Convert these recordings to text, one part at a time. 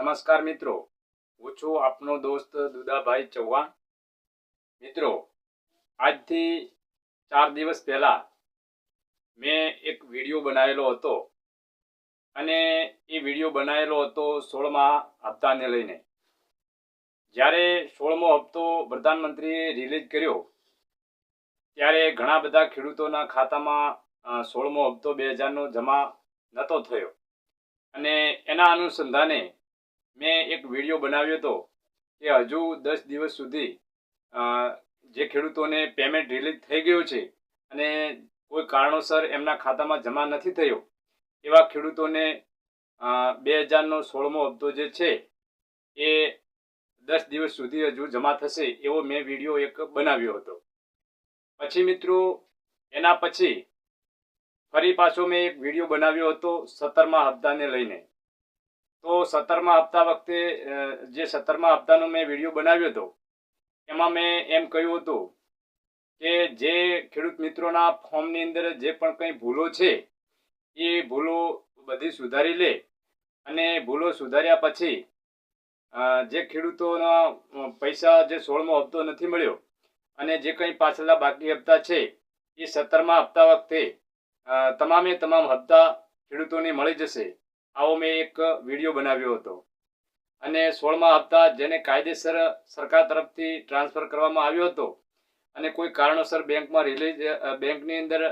નમસ્કાર મિત્રો. હું છું આપનો દોસ્ત દુદાભાઈ ચૌહાણ. મિત્રો, આજથી ચાર દિવસ પહેલા મેં એક વીડિયો બનાવેલો હતો અને એ વીડિયો બનાવેલો હતો સોળમા હપ્તાને લઈને. જ્યારે સોળમો હપ્તો પ્રધાનમંત્રીએ રિલીઝ કર્યો, ત્યારે ઘણા બધા ખેડૂતોના ખાતામાં સોળમો હપ્તો બે હજારનો જમા નહોતો થયો. અને એના અનુસંધાને મેં એક વીડિયો બનાવ્યો હતો કે હજુ દસ દિવસ સુધી જે ખેડૂતોને પેમેન્ટ રિલીઝ થઈ ગયું છે અને કોઈ કારણોસર એમના ખાતામાં જમા નથી થયો, એવા ખેડૂતોને બે હજારનો સોળમો હપ્તો જે છે એ દસ દિવસ સુધી હજુ જમા થશે એવો મેં વીડિયો એક બનાવ્યો હતો. પછી મિત્રો, એના પછી ફરી પાછો મેં એક વીડિયો બનાવ્યો હતો સત્તરમા હપ્તાને લઈને. તો સત્તરમાં હપ્તા વખતે જે સત્તરમાં હપ્તાનો મેં વીડિયો બનાવ્યો હતો, એમાં મેં એમ કહ્યું હતું કે જે ખેડૂત મિત્રોના ફોર્મની અંદર જે પણ કંઈ ભૂલો છે, એ ભૂલો બધી સુધારી લે અને ભૂલો સુધાર્યા પછી જે ખેડૂતોના પૈસા જે સોળમો હપ્તો નથી મળ્યો અને જે કંઈ પાછલા બાકી હપ્તા છે, એ સત્તરમાં હપ્તા વખતે તમામે તમામ હપ્તા ખેડૂતોને મળી જશે. આવો મેં એક વીડિયો બનાવ્યો હતો. અને સોળમા હપ્તા જેને કાયદેસર સરકાર તરફથી ટ્રાન્સફર કરવામાં આવ્યો હતો. અને કોઈ કારણોસર બેંકમાં રિલીઝ બેંકની અંદર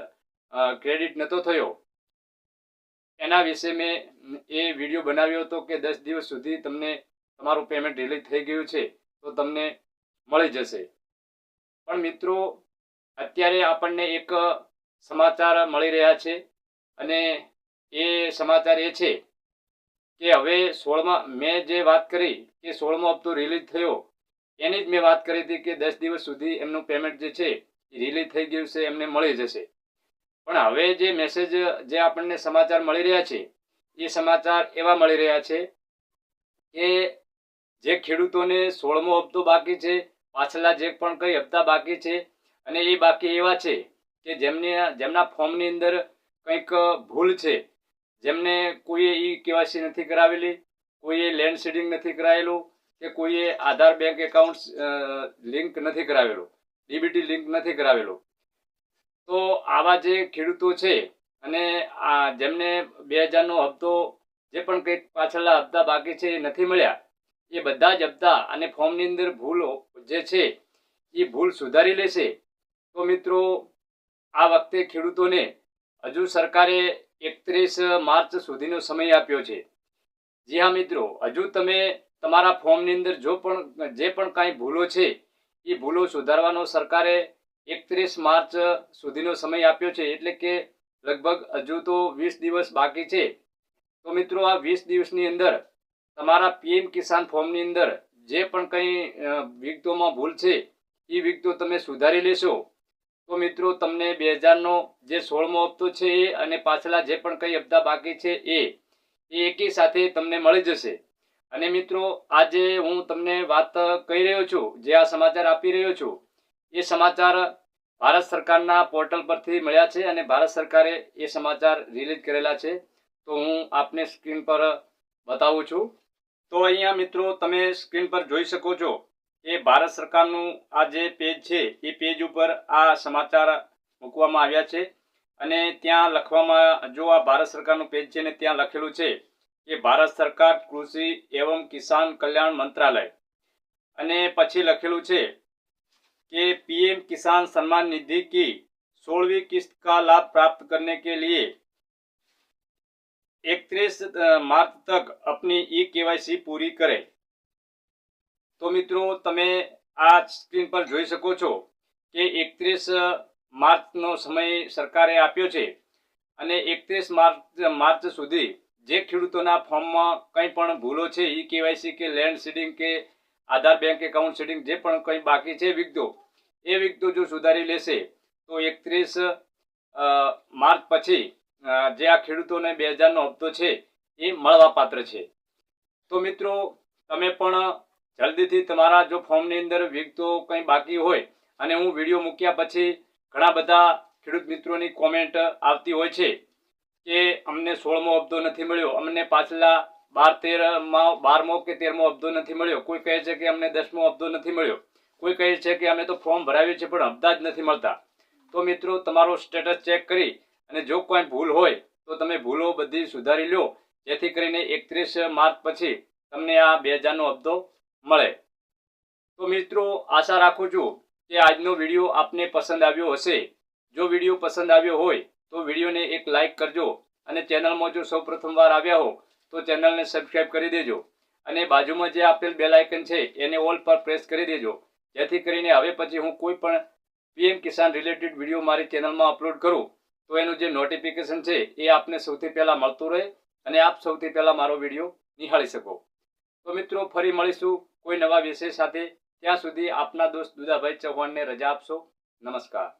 ક્રેડિટ નહોતો થયો. એના વિશે મેં, એ વીડિયો બનાવ્યો હતો કે દસ દિવસ સુધી તમને તમારું પેમેન્ટ રિલીઝ થઈ ગયું છે, તો તમને મળી જશે. પણ મિત્રો, અત્યારે આપણને એક સમાચાર મળી રહ્યા છે. અને એ સમાચાર એ છે કે હવે સોળમાં મેં જે વાત કરી કે સોળમો હપ્તો રિલીઝ થયો, એની જ મેં વાત કરી હતી કે દસ દિવસ સુધી એમનું પેમેન્ટ જે છે એ રિલીઝ થઈ ગયું છે, એમને મળી જશે. પણ હવે જે મેસેજ જે આપણને સમાચાર મળી રહ્યા છે, એ સમાચાર એવા મળી રહ્યા છે કે જે ખેડૂતોને સોળમો હપ્તો બાકી છે, પાછલા જે પણ કંઈ હપ્તા બાકી છે, અને એ બાકી એવા છે કે જેમને, જેમના ફોર્મની અંદર કંઈક ભૂલ છે જેમને કોઈએ ઈ કેવાયસી નથી કરાવેલી, કોઈએ લેન્ડ સીડિંગ નથી કરાયેલું, કે કોઈએ આધાર બેંક એકાઉન્ટ લિંક નથી કરાવેલું, ડીબીટી લિંક નથી કરાવેલું. તો આવા જે ખેડૂતો છે અને આ જેમને બે હજારનો હપ્તો જે પણ કંઈક પાછળના હપ્તા બાકી છે એ નથી મળ્યા, એ બધા જ હપ્તા અને ફોર્મની અંદર ભૂલો જે છે એ ભૂલ સુધારી લેશે. તો મિત્રો, આ વખતે ખેડૂતોને હજુ સરકારે એકત્રીસ માર્ચ સુધીનો સમય આપ્યો છે. જી હા, મિત્રો, હજુ તમે તમારા ફોર્મની અંદર જો પણ, જે પણ કાંઈ ભૂલો છે, એ ભૂલો સુધારવાનો સરકારે એકત્રીસ માર્ચ સુધીનો સમય આપ્યો છે, એટલે કે લગભગ હજુ તો વીસ દિવસ બાકી છે. તો મિત્રો, આ વીસ દિવસની અંદર તમારા પીએમ કિસાન ફોર્મની અંદર જે પણ કંઈ વિગતોમાં ભૂલ છે, એ વિગતો તમે સુધારી લેશો. તો મિત્રો, તમને બે હજારનો જે સોળમો હપ્તો છે એ અને પાછલા જે પણ કંઈ હપ્તા બાકી છે એ એકી સાથે તમને મળી જશે. અને મિત્રો, આજે હું તમને વાત કહી રહ્યો છું, જે આ સમાચાર આપી રહ્યો છું, એ સમાચાર ભારત સરકારના પોર્ટલ પરથી મળ્યા છે અને ભારત સરકારે એ સમાચાર રિલીઝ કરેલા છે. તો હું આપને સ્ક્રીન પર બતાવું છું. તો અહીંયા મિત્રો, તમે સ્ક્રીન પર જોઈ શકો છો એ ભારત સરકારનું આ જે પેજ છે એ પેજ ઉપર આ સમાચાર મૂકવામાં આવ્યા છે અને ત્યાં લખવામાં જો આ ભારત સરકારનું પેજ છે ને ત્યાં લખેલું છે કે ભારત સરકાર કૃષિ એવં કિસાન કલ્યાણ મંત્રાલય અને પછી લખેલું છે कि पीएम किसान सम्मान निधि की सोलहवीं किस्त का लाभ प्राप्त करने के लिए 31 मार्च तक अपनी ई केवाईसी पूरी करें તો મિત્રો, તમે આ સ્ક્રીન પર જોઈ શકો છો કે એકત્રીસ માર્ચનો સમય સરકારે આપ્યો છે અને એકત્રીસ માર્ચ માર્ચ સુધી જે ખેડૂતોના ફોર્મમાં કંઈ પણ ભૂલો છે, ઈ કેવાયસી કે લેન્ડ સીડિંગ કે આધાર બેંક એકાઉન્ટ સીડિંગ જે પણ કંઈ બાકી છે વિગતો, એ વિગતો જો સુધારી લેશે, તો એકત્રીસ માર્ચ પછી જે આ ખેડૂતોને બે હજારનો હપ્તો છે, એ મળવાપાત્ર છે. તો મિત્રો, તમે પણ જલ્દીથી તમારા જો ફોર્મની અંદર વિગતો કંઈ બાકી હોય અને હું વીડિયો મૂક્યા પછી ઘણા બધા ખેડૂત મિત્રોની કોમેન્ટ આવતી હોય છે કે અમને સોળમો હપ્તો નથી મળ્યો, અમને પાછલા બાર તેરમાં, બારમો કે તેરમો હપ્તો નથી મળ્યો. કોઈ કહે છે કે અમને દસમો હપ્તો નથી મળ્યો. કોઈ કહે છે કે અમે તો ફોર્મ ભરાવ્યું છે પણ હપ્તા જ નથી મળતા. તો મિત્રો, તમારો સ્ટેટસ ચેક કરી અને જો કોઈ ભૂલ હોય તો તમે ભૂલો બધી સુધારી લો. જેથી કરીને એકત્રીસ માર્ચ પછી તમને આ બે હજારનો હપ્તો મળે. તો મિત્રો, આશા રાખું છું કે આજનો વીડિયો આપને પસંદ આવ્યો હશે. જો વીડિયો પસંદ આવ્યો હોય, તો વિડીયોને એક લાઈક કરજો અને ચેનલમાં જો સૌ પ્રથમવાર આવ્યા હો, તો ચેનલને સબસ્ક્રાઈબ કરી દેજો અને બાજુમાં જે આપેલ બેલ આઇકન છે, એને ઓલ પર પ્રેસ કરી દેજો. જેથી કરીને હવે પછી હું કોઈ પણ પીએમ કિસાન રિલેટેડ વીડિયો મારી ચેનલમાં અપલોડ કરું, તો એનું જે નોટિફિકેશન છે, એ આપને સૌથી પહેલાં મળતું રહે અને આપ સૌથી પહેલાં મારો વીડિયો નિહાળી શકો. તો મિત્રો, ફરી મળીશું. કોઈ નવા વિષય સાથે ત્યાં સુધી આપના દોસ્ત દુદાભાઈ ચૌહાણને રજા આપશો. નમસ્કાર.